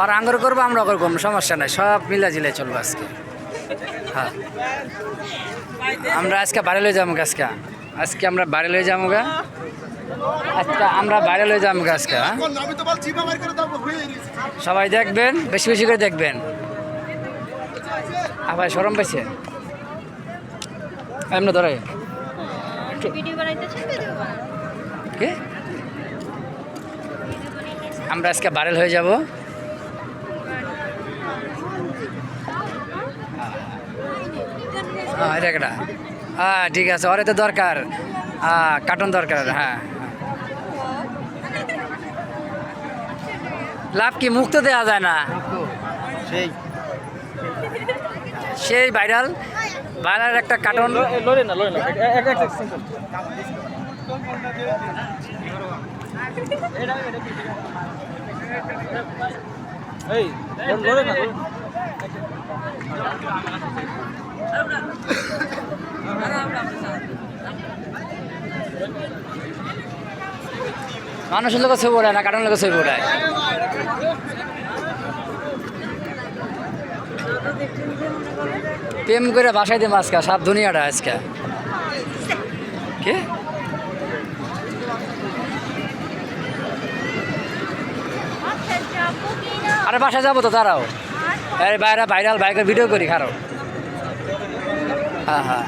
আর আঙ্গুর করব আমরা করব সমস্যা নাই সব মিলা জিলে চলবো আজকে। হ্যাঁ। আমরা আজকে বাড়ি লয়ে যাব আজকে। আজকে আমরা বাড়ি লয়ে যাব গা। আজকে আমরা বাইরে লয়ে যাব আজকে হ্যাঁ? সবাই দেখবেন বেশি বেশি করে দেখবেন। আবার সরম পাইছে? এমনি ধরে। কি? আমরা আজকে বারেল হয়ে যাব। হ্যাঁ হ্যাঁ ঠিক আছে ওরে তো দরকার। হ্যাঁ কার্টুন দরকার হ্যাঁ। লাভ কি মুক্ত দেওয়া যায় না? সেই। সেই ভাইরাল ভাইরাল একটা কার্টুন লড়ে না লড়ে না। এই লড়ে না। মানুষের লোক ছবি ওড়ায় না কার্টুন লোক ছবি ওড়ায় প্রেম করে বাসায় দিম আজকে, সব দুনিয়াটা আজকে। কে? আরে বাসায় যাব তো তারাও আরে বাইরে, ভাইরাল বাইকের ভিডিও করি, খারাপ। হ্যাঁ হ্যাঁ।